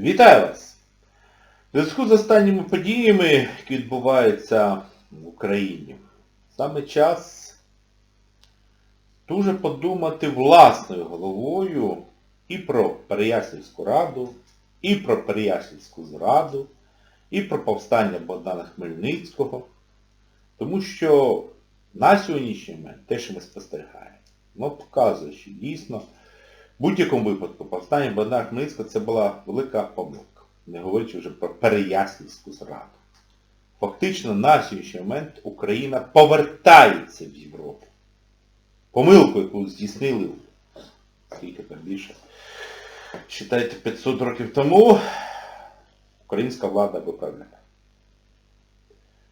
Вітаю вас! В зв'язку з останніми подіями, які відбуваються в Україні, саме час дуже подумати власною головою і про Переяслівську раду, і про Переяслівську зраду, і про повстання Богдана Хмельницького. Тому що на сьогоднішній момент те, що ми спостерігаємо, воно показує, що дійсно в будь-якому випадку повстання Богдана Хмельницького це була велика помилка. Не говорячи вже про Переяслівську зраду. Фактично на сьогоднішній момент Україна повертається в Європу. Помилку, яку здійснили, скільки там більше, вважайте, 500 років тому, українська влада виправляє.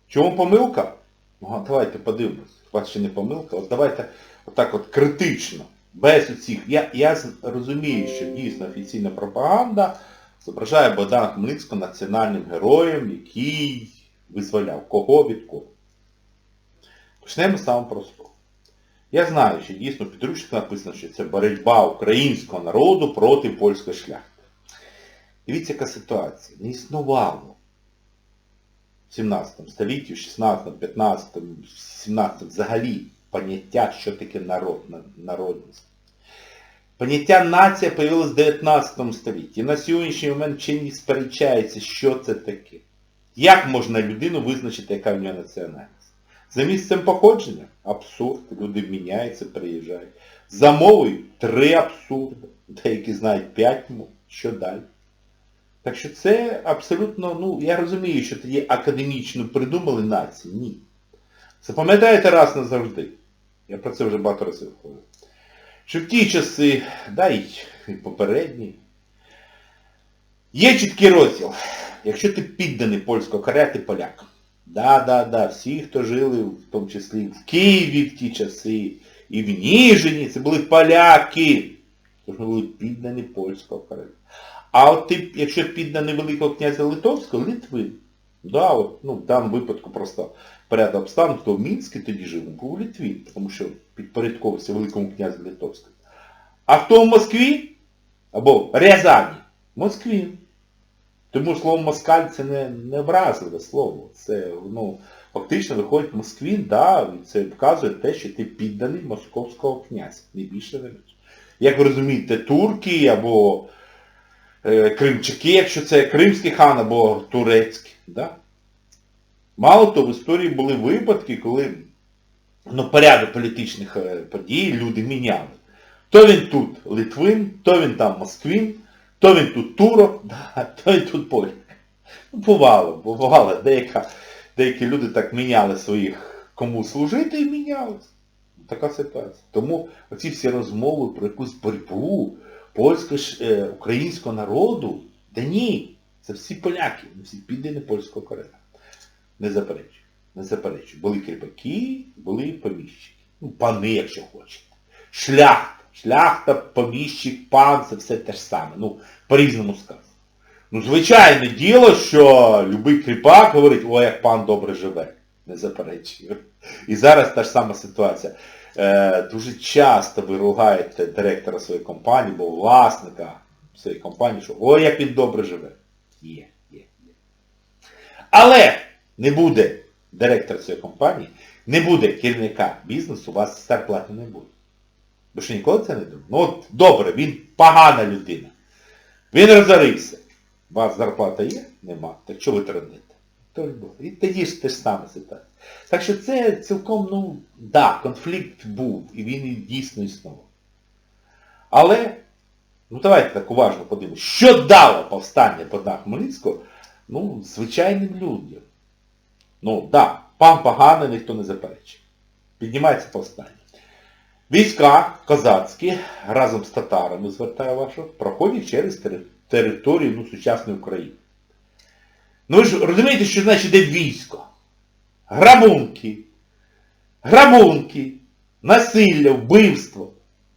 Чому помилка? Ну, а давайте подивимось. У вас ще не помилка. От давайте отак от критично, без усіх. Я, я розумію, що дійсно офіційна пропаганда зображає Богдана Хмельницького національним героєм, який визволяв кого від кого. Почнемо з самого простого. Я знаю, що дійсно в написано, що це боротьба українського народу проти польської шляхти. Дивіться, яка ситуація. Не існувало в 17 столітті, в 16, 15, 17 взагалі поняття, що таке народ, народність. Поняття нація появилось в 19 столітті. І на сьогоднішній момент не сперечається, що це таке. Як можна людину визначити, яка в нього національність? За місцем походження? Абсурд. Люди міняються, приїжджають. За мовою три абсурди. Деякі знають п'ять мов. Що далі? Так що це абсолютно, ну, я розумію, що тоді академічно придумали нації. Ні. Запам'ятайте раз назавжди. Я про це вже багато разів говорив. Що в ті часи, да і попередні, є чіткий розділ. Якщо ти підданий польського короля, ти поляк. Да, да, да, всі, хто жили, в тому числі в Києві в ті часи, і в Ніжині, це були поляки. Тож ми були піддані польського короля. А от ти, якщо підданий Великого князя Литовського, Литвин. Да, от, ну, в даному випадку просто порядок обставин, хто в Мінську тоді жив, був Литвин, тому що підпорядковувався Великому князю Литовському. А хто в Москві? Або Рязані? Москвін. Тому слово москаль це не, не вразливе слово. Це, ну, фактично виходить Москвін, да, і це вказує те, що ти підданий московського князя. Не більше не менше. Як ви розумієте, турки або е, кримчаки, якщо це кримський хан або турецький. Да? Мало того, в історії були випадки, коли ну, порядок політичних е, подій люди міняли. То він тут Литвин, то він там Москвін, то він тут Турок, да, то він тут Поляк. Ну, бувало, бувало. Деяка, деякі люди так міняли своїх, кому служити і мінялись. Така ситуація. Тому оці всі розмови про якусь боротьбу ж- е, народу, да ні, це всі поляки, всі піддані польського короля. Не заперечую, не заперечую. Були кріпаки, були поміщики. Ну, пани, якщо хочете. Шляхта. Шляхта, поміщик, пан, це все те ж саме. Ну, по-різному сказано. Ну, звичайне діло, що любий кріпак говорить, ой, як пан добре живе. Не заперечую. І зараз та ж сама ситуація. Е, дуже часто ви ругаєте директора своєї компанії, бо власника своєї компанії, що ой, як він добре живе. Є, є, є. Але не буде директора цієї компанії, не буде керівника бізнесу, у вас зарплати не буде. Ви що ніколи це не думали? Ну от добре, він погана людина. Він розорився. У вас зарплата є? Нема. Так що ви тренуєте? І тоді ж те ж саме ситуація. Так що це цілком, ну, да, конфлікт був, і він дійсно існував. Але, ну давайте так уважно подивимося, що дало повстання Богдана Хмельницького, ну, звичайним людям. Ну, да, пан поганий, ніхто не заперечує. Піднімається повстання. Війська козацькі разом з татарами, звертаю вашу, проходять через територію ну, сучасної України. Ну ви ж розумієте, що значить йде військо? Грабунки, грабунки, насилля, вбивство.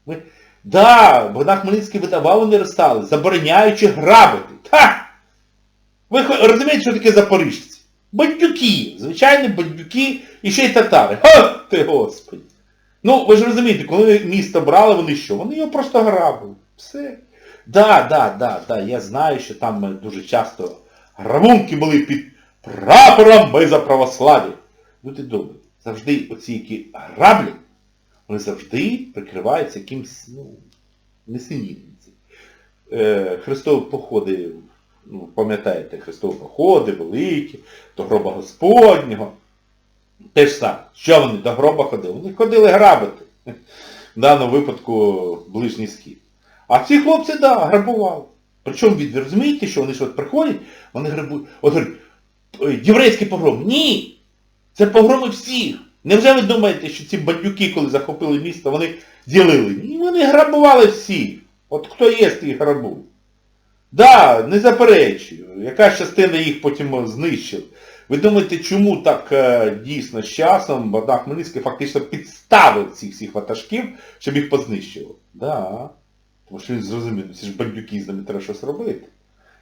Ми... Да, Богдан Хмельницький видавав універсали, забороняючи грабити. Та! Ви розумієте, що таке запоріжці? Бандюки, звичайні бандюки і ще й татари. Ха ти господи. Ну, ви ж розумієте, коли місто брали, вони що? Вони його просто грабили. Все. Да, да, да, да, я знаю, що там е, дуже часто грабунки були під прапором ми за православ'я. Люди добрі, завжди оці, які граблять, вони завжди прикриваються якимсь, ну, несенітницем. Е, Христові походи, ну, пам'ятаєте, Христові походи великі, до гроба Господнього. Те ж саме. Що вони до гроба ходили? Вони ходили грабити. В даному випадку ближній схід. А ці хлопці, да, грабували. Причому ви розумієте, що вони ж от приходять, вони грабують. От говорять, єврейський погром. Ні! Це погроми всіх. Невже ви думаєте, що ці бандюки, коли захопили місто, вони ділили? Ні, вони грабували всіх. От хто є, той грабує. Да, не заперечую. Якась частина їх потім знищила. Ви думаєте, чому так е, дійсно з часом Богдан Хмельницький фактично підставив цих всіх ватажків, щоб їх познищував? Да. Тому що він зрозумів, ну, ці ж бандюки з ними треба щось робити.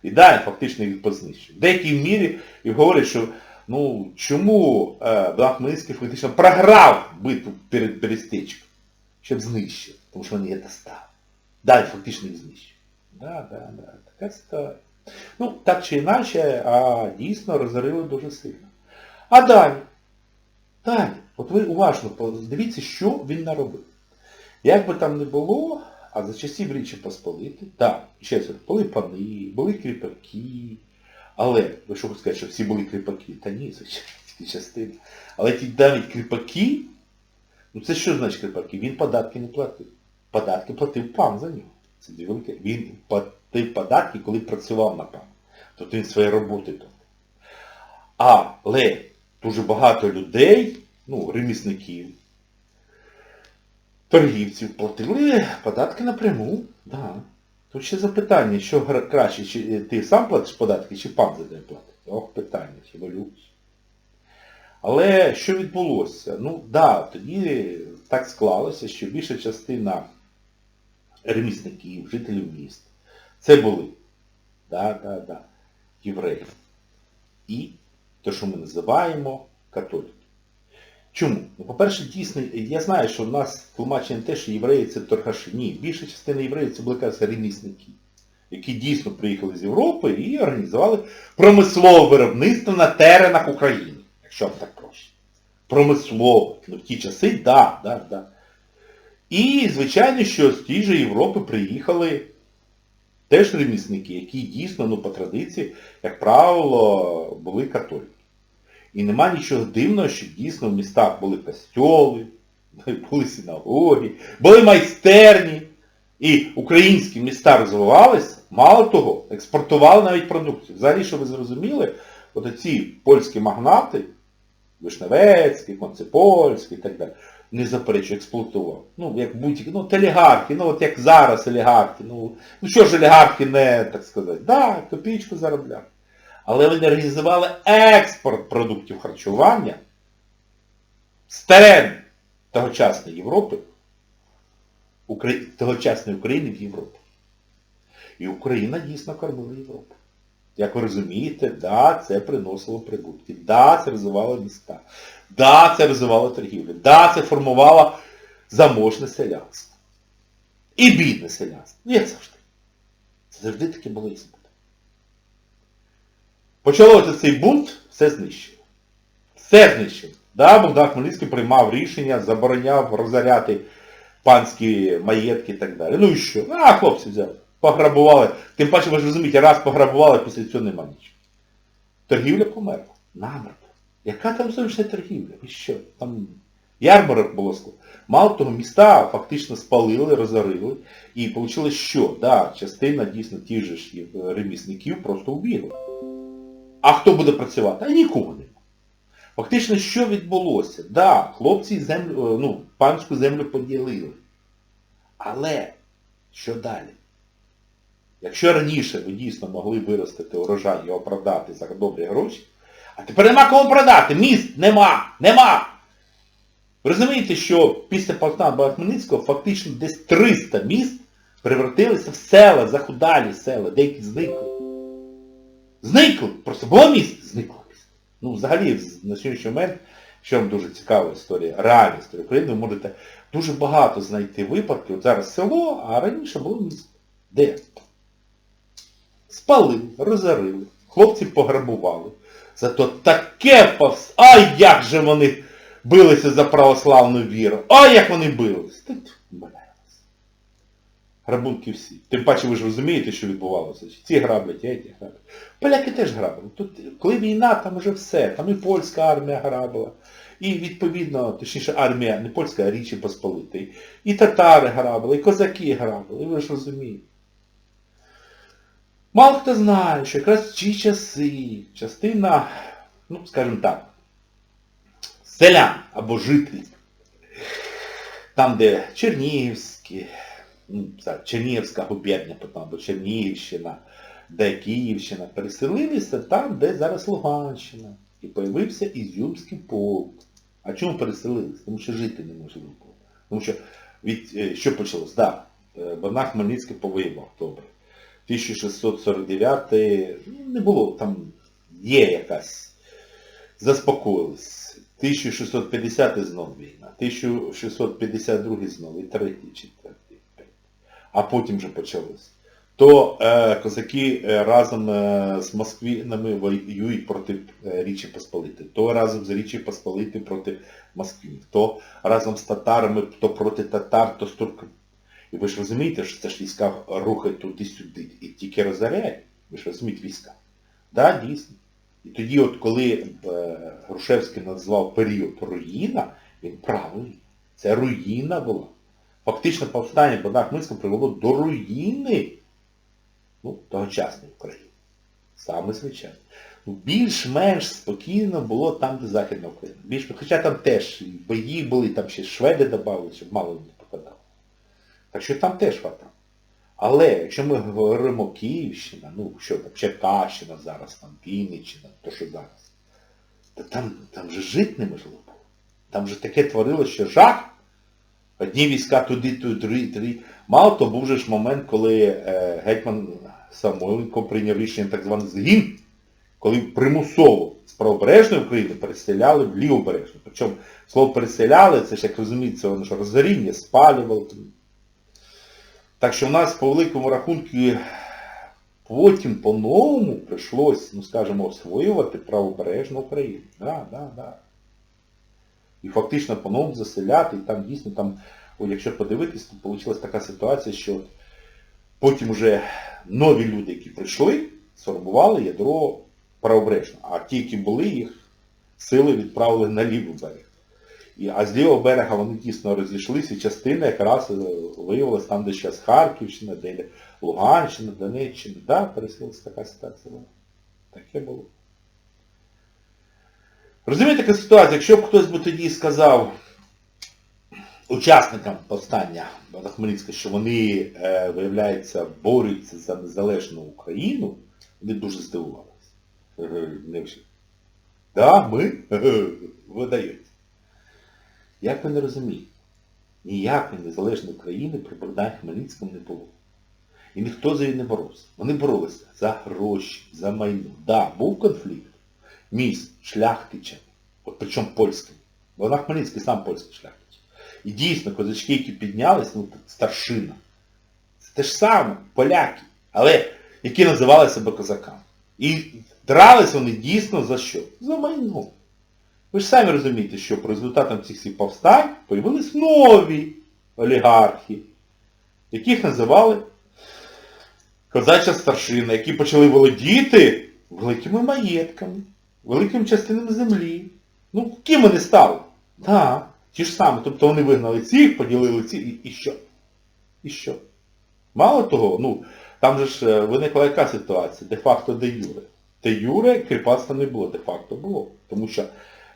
І да, він фактично їх познищив. В деякій мірі і говорять, що ну, чому е, Богдан Хмельницький фактично програв битву перед Берестечком, щоб знищив, тому що він її достав. Да, він фактично їх знищив. Да, да, да. Така ситуація. Ну, так чи інакше, а дійсно розорили дуже сильно. А далі. Далі. От ви уважно подивіться, що він наробив. Як би там не було, а за часів Річі Посполити, так, ще були пани, були кріпаки, але, ви що хочете сказати, що всі були кріпаки? Та ні, звичайно, частини. Але ті навіть кріпаки, ну це що значить кріпаки? Він податки не платив. Податки платив пан за нього. Це дві. Він платив податки, коли працював на пан. Тобто він свої роботи платив. Але дуже багато людей, ну, ремісників, торгівців платили податки напряму. Да. Тут ще запитання, що краще, чи ти сам платиш податки, чи пан за тебе платить? Ох, питання, болюче. Але що відбулося? Ну, да, тоді так склалося, що більша частина ремісників, жителів міст, це були, да, да, да, євреї. І те, що ми називаємо католики. Чому? Ну, по-перше, дійсно, я знаю, що в нас тлумачення те, що євреї це торгаші. Ні, більша частина євреїв це були якраз ремісники, які дійсно приїхали з Європи і організували промислове виробництво на теренах України. Якщо вам так проще. Промислове. Ну в ті часи, да, да, да. І, звичайно, що з тієї же Європи приїхали теж ремісники, які дійсно, ну, по традиції, як правило, були католики. І нема нічого дивного, що дійсно в містах були костьоли, були синагоги, були майстерні. І українські міста розвивалися, мало того, експортували навіть продукцію. Взагалі, що ви зрозуміли, от ці польські магнати, Вишневецький, Концепольський і так далі, не заперечую, експлуатував. Ну, як будь-які, ну, от олігархи, ну от як зараз олігархи, ну, ну що ж олігархи не, так сказати, да, копійку заробляли. Але вони організували експорт продуктів харчування з терен тогочасної Європи, Украї... тогочасної України в Європу. І Україна дійсно кормила Європу. Як ви розумієте, да, це приносило прибутки, да, це розвивало міста, да, це розвивало торгівлю, да, це формувало заможне селянство. І бідне селянство. Ну, як завжди. Це завжди таке було і буде. Почалося цей бунт, все знищило. Все знищило. Да, Богдан Хмельницький приймав рішення, забороняв розоряти панські маєтки і так далі. Ну і що? А, хлопці взяли. Пограбували. Тим паче, ви ж розумієте, раз пограбували, після цього нема нічого. Торгівля померла. Намертво. Яка там зовнішня торгівля? Ви що? Там ярмарок було скло. Мало того, міста фактично спалили, розорили. І вийшло що? Да, частина дійсно тих же ж ремісників просто убігла. А хто буде працювати? А нікого нема. Фактично, що відбулося? Да, хлопці землю, ну, панську землю поділили. Але що далі? Якщо раніше ви дійсно могли виростити урожай, його продати за добрі гроші, а тепер нема кому продати, міст нема, нема. Ви розумієте, що після Полтава Хмельницького фактично десь 300 міст превратилися в села, захудалі села, деякі зникли. Зникли. Просто було місце, зникло місце. Ну, взагалі, на сьогоднішній момент, що вам дуже цікава історія, реальна історія України, ви можете дуже багато знайти випадків. От зараз село, а раніше було місто. Де? Спалили, розорили, хлопців пограбували. Зато таке повс... Ай, як же вони билися за православну віру! Ай, як вони бились! Грабунки всі. Тим паче ви ж розумієте, що відбувалося. Ці граблять, а ті граблять. Поляки теж грабили. Тут, коли війна, там вже все. Там і польська армія грабила. І відповідно, точніше армія, не польська, а Річі Посполитий. І татари грабили, і козаки грабили, ви ж розумієте. Мало хто знає, що якраз ті часи частина, ну, скажімо так, селян або жителів, там, де Чернігівські, ну, Чернігівська губернія, потім, або Чернігівщина, де Київщина, переселилися там, де зараз Луганщина. І появився Ізюмський полк. А чому переселилися? Тому що жити неможливо було. Тому що від, е, що почалось? Так, да, Богдан Хмельницький повоював, добре. 1649 ну, не було, там є якась. Заспокоїлись. 1650 знов війна, 1652 знов, і третій, четвертий, п'ятий. А потім вже почалось. То е, козаки е, разом е, з москвінами воюють проти е, Річі Посполити, то разом з Річі Посполити проти москвінів, то разом з татарами, то проти татар, то з турками. І ви ж розумієте, що це ж війська рухають туди-сюди і тільки розоряють. Ви ж розумієте війська. Так, да, дійсно. І тоді, от коли е, Грушевський назвав період руїна, він правий. Це руїна була. Фактично повстання Богдана Хмельницького привело до руїни ну, тогочасної України. Саме звичайно. Ну, більш-менш спокійно було там, де Західна Україна. Більш, хоча там теж бої були, там ще шведи додали, щоб мало не. Так що там теж хватало. Але якщо ми говоримо Київщина, ну що там, Черкащина зараз, там, Вінниччина, то що зараз, то там, там же жити неможливо. Там же таке творилося, що жах. Одні війська туди, туди, туди. Мало то був же ж момент, коли е, гетьман Самойленко прийняв рішення так званий згін, коли примусово з правобережної України переселяли в лівобережну. Причому слово переселяли, це ж як розумієте, це воно ж розоріння, спалювали. Так що в нас по великому рахунку потім по-новому прийшлось, ну скажімо, освоювати правобережну Україну. Да, да, да. І фактично по-новому заселяти, і там дійсно там, о, якщо подивитись, то вийшла така ситуація, що потім вже нові люди, які прийшли, сформували ядро правобережне. А ті, які були, їх сили відправили на лівий берег. А з лівого берега вони дійсно розійшлися, частина якраз виявилась там, де зараз Харківщина, де Луганщина, Донеччина. Так, да, переселилася така ситуація. Таке було. Розумієте, така ситуація, якщо б хтось би тоді сказав учасникам повстання Богдана Хмельницького, що вони, е, виявляється, борються за незалежну Україну, вони дуже здивувалися. Не всі. Да, ми? Видають. Як ви не розумієте? Ніякої незалежної України при Богдані Хмельницькому не було. І ніхто за її не боровся. Вони боролися за гроші, за майно. Так, да, був конфлікт між шляхтичами, от причому польським. Богдан Хмельницький сам польський шляхтич. І дійсно, козачки, які піднялись, ну, старшина. Це те ж саме, поляки, але які називали себе козаками. І дрались вони дійсно за що? За майно. Ви ж самі розумієте, що по результатам цих всіх повстань появились нові олігархи, яких називали козача старшина, які почали володіти великими маєтками, великими частинами землі. Ну, ким вони стали? Так, ті ж самі. Тобто вони вигнали цих, поділили ці і, і що? І що? Мало того, ну, там же ж виникла яка ситуація? Де-факто де юре. Де юре кріпацтва не було, де-факто було. Тому що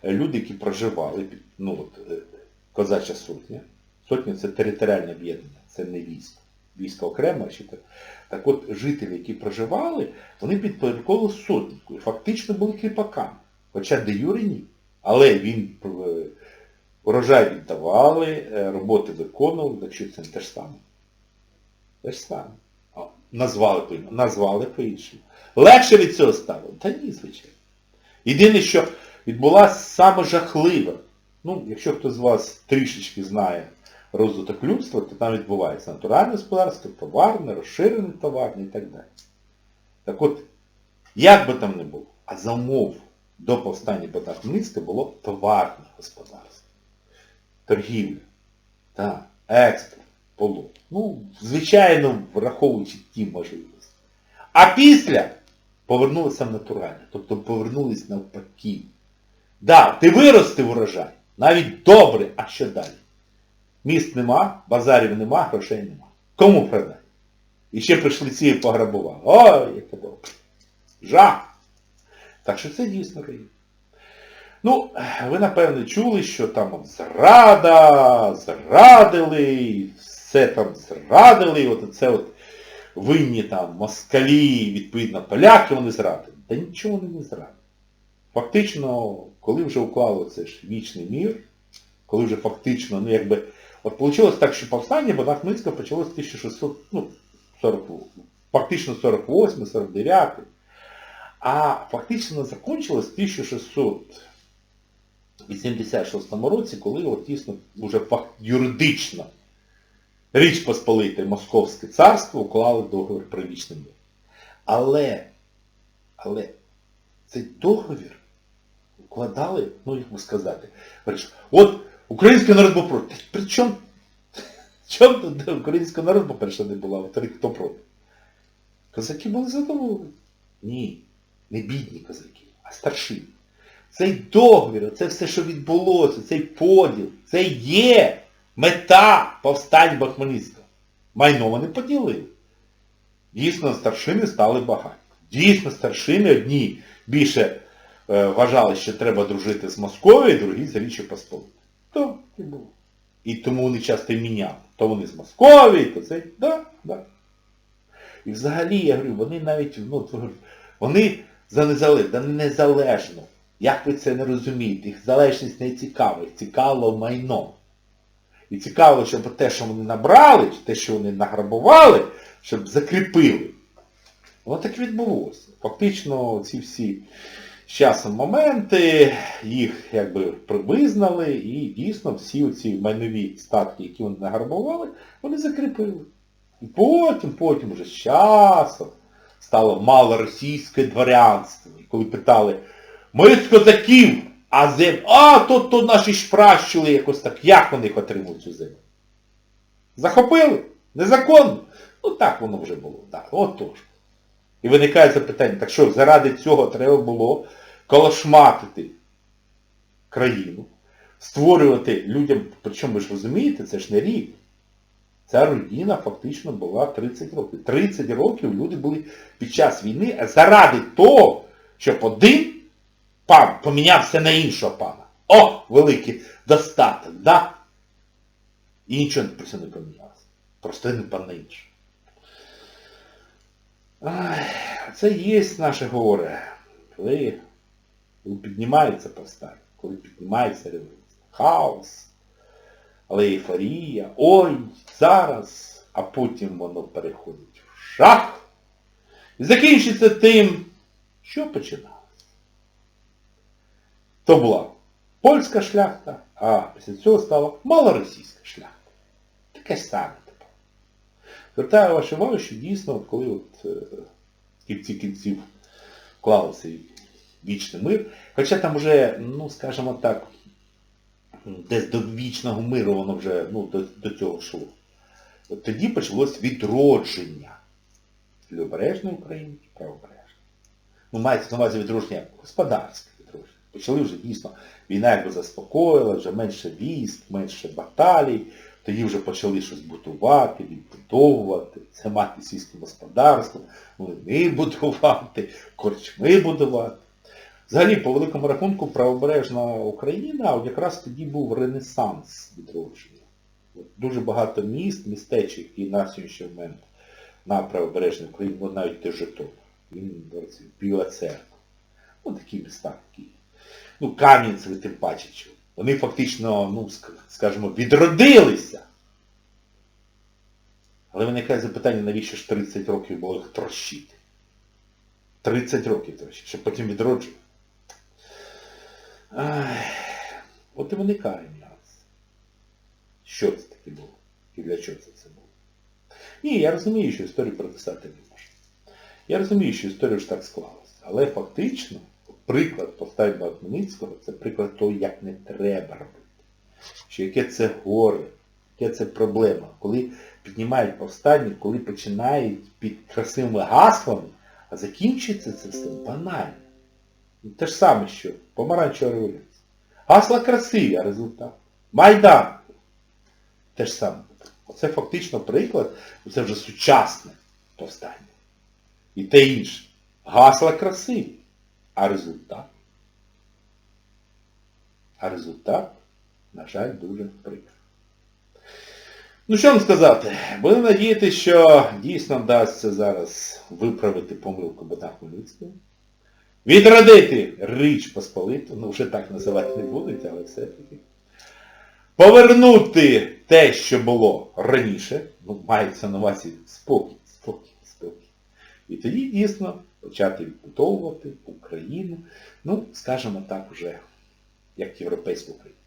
люди, які проживали, ну от, козача сотня, сотня це територіальне об'єднання, це не військо. Військо окремо, чи так. Так от жителі, які проживали, вони підпорядковували сотнику фактично були кріпаками. Хоча де Юрі ні. Але він урожай віддавали, роботи виконували, так що це те ж саме. Те ж саме. Назвали по-іншому. Назвали по-іншому. Легше від цього стало? Та ні, звичайно. Єдине, що відбулася саме жахлива. Ну, якщо хтось з вас трішечки знає розвиток людства, то там відбувається натуральне господарство, товарне, розширене товарне і так далі. Так от, як би там не було, а за умов до повстання Богдана було товарне господарство. Торгівля, та, експорт було. Ну, звичайно, враховуючи ті можливості. А після повернулися натурально, тобто повернулись навпаки. Да, ти виростив урожай, навіть добре, а що далі? Міст нема, базарів нема, грошей нема. Кому продати? І ще прийшли ці і пограбували. Ой, яке добре. Жах! Так що це дійсно район. Ну, ви напевне чули, що там от зрада, зрадили, все там зрадили, от це от винні там москалі, відповідно, поляки вони зрадили. Та нічого вони не зрадили. Фактично, коли вже уклали це ж вічний мір, коли вже фактично, ну якби, от вийшло так, що повстання Богдана Хмельницького почалося з 1600, ну, 40, фактично 48, 49, а фактично закончилось в 1686 році, коли от дійсно вже юридично Річ Посполите Московське царство уклали договір про вічний мир. Але, але цей договір укладали, ну як би сказати, от український народ був проти. При чому? Чому тут український народ, по-перше, не була, а хто проти? Козаки були задоволені. Ні, не бідні козаки, а старші. Цей договір, це все, що відбулося, цей поділ, це є мета повстань Бахманівського. Майно вони поділили. Дійсно, старшини стали багаті. Дійсно, старшини одні більше вважали, що треба дружити з Московією, другі з Річчю Посполитою. То і було. І тому вони часто міняли. То вони з Московії, то це. Да, да. І взагалі, я говорю, вони навіть, ну, вони за незалежно, да незалежно. Як ви це не розумієте? Їх залежність не цікавить, цікавило майно. І цікаво, щоб те, що вони набрали, те, що вони награбували, щоб закріпили. Воно так відбулося. Фактично ці всі з часом моменти, їх якби визнали, і дійсно всі ці майнові статки, які вони награбували, вони закріпили. І потім, потім вже з часом стало малоросійське дворянство. І коли питали, ми з козаків, а зем... А, то, то наші ж якось так. Як вони їх отримують цю землю? Захопили? Незаконно? Ну так воно вже було. Так, отож. І виникає запитання, так що, заради цього треба було колошматити країну, створювати людям, причому ви ж розумієте, це ж не рік. Ця руїна фактично була 30 років. 30 років люди були під час війни а заради того, щоб один пан помінявся на іншого пана. О, великий достаток, да? І нічого про не помінялося. Просто один пан на іншого. Це є наше горе. Коли, коли піднімається повстання, коли піднімається революція. Хаос, але ейфорія, ой, зараз, а потім воно переходить в шах. І закінчиться тим, що починалося. То була польська шляхта, а після цього стала малоросійська шляхта. Таке саме. Звертаю вашу увагу, що дійсно, коли от, е, в кінці кінців вклалося вічний мир, хоча там вже, ну, скажімо так, десь до вічного миру воно вже ну, до, до цього йшло. Тоді почалось відродження Лівобережної України і правобережної. Ну, мається на увазі відродження господарське відродження. Почали вже дійсно, війна якби заспокоїла, вже менше військ, менше баталій, тоді вже почали щось будувати, відбудовувати, займати сільським господарством, млини будувати, корчми будувати. Взагалі, по великому рахунку, правобережна Україна якраз тоді був ренесанс відродження. От Дуже багато міст, містечок, які на сьогоднішній момент на правобережній Україні, от навіть те Житомир, Біла Церква. Ось такі міста, які. Ну, Кам'янці, тим паче. Вони фактично, ну, скажімо, відродилися. Але виникає запитання, навіщо ж 30 років було їх трощити? 30 років трощити, щоб потім відроджувати. От і виникає нюанс. Що це таке було? І для чого це це було? Ні, я розумію, що історію прописати не можна. Я розумію, що історія ж так склалася. Але фактично, приклад повстання Хмельницького це приклад того, як не треба робити. Що яке це горе, яке це проблема. Коли піднімають повстання, коли починають під красивими гаслами, а закінчується це все банально. І те ж саме, що помаранчева революція. Гасла красиві, а результат. Майдан. Те ж саме. Оце фактично приклад, це вже сучасне повстання. І те інше. Гасла красиві, а результат. А результат, на жаль, дуже прикрий. Ну що вам сказати? Будемо надіятися, що дійсно вдасться зараз виправити помилку Богдана Хмельницького. Відродити Річ Посполиту, ну вже так називати не будуть, але все-таки. Повернути те, що було раніше, ну, мається на увазі спокій, спокій, спокій. І тоді дійсно почати відбудовувати Україну, ну, скажімо так, вже як європейську країну.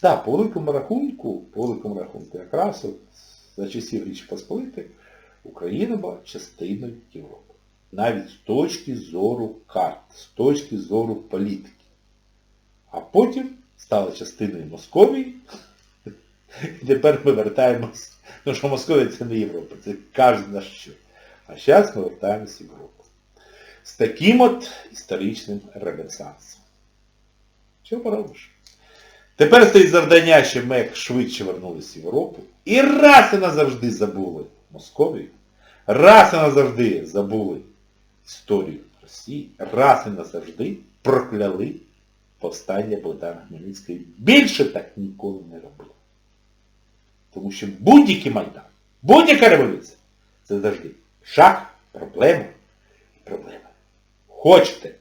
Так, по великому рахунку, по великому рахунку, якраз от за часів Річі Посполити Україна була частиною Європи. Навіть з точки зору карт, з точки зору політики. А потім стала частиною Московії. І тепер ми вертаємось. Ну що Московія це не Європа, це каже на що. А зараз ми вертаємося в Європу. З таким от історичним ренесансом. Що поробиш? Тепер стоїть завдання, щоб ми швидше вернулися в Європу і раз і назавжди забули Московію, раз і назавжди забули історію Росії, раз і назавжди прокляли повстання Богдана Хмельницького. Більше так ніколи не робили. Тому що будь-який майдан, будь-яка революція це завжди шаг, проблема і проблема. Хочете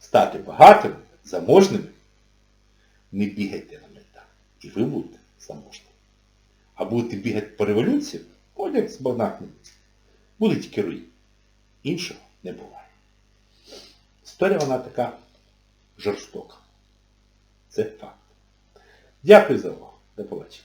стати багатими, заможними, не бігайте на майдан. І ви будете заможними. А будете бігати по революції, от з Хмельницький. Буде тільки. Іншого не буває. Історія вона така жорстока. Це факт. Дякую за увагу. До побачення.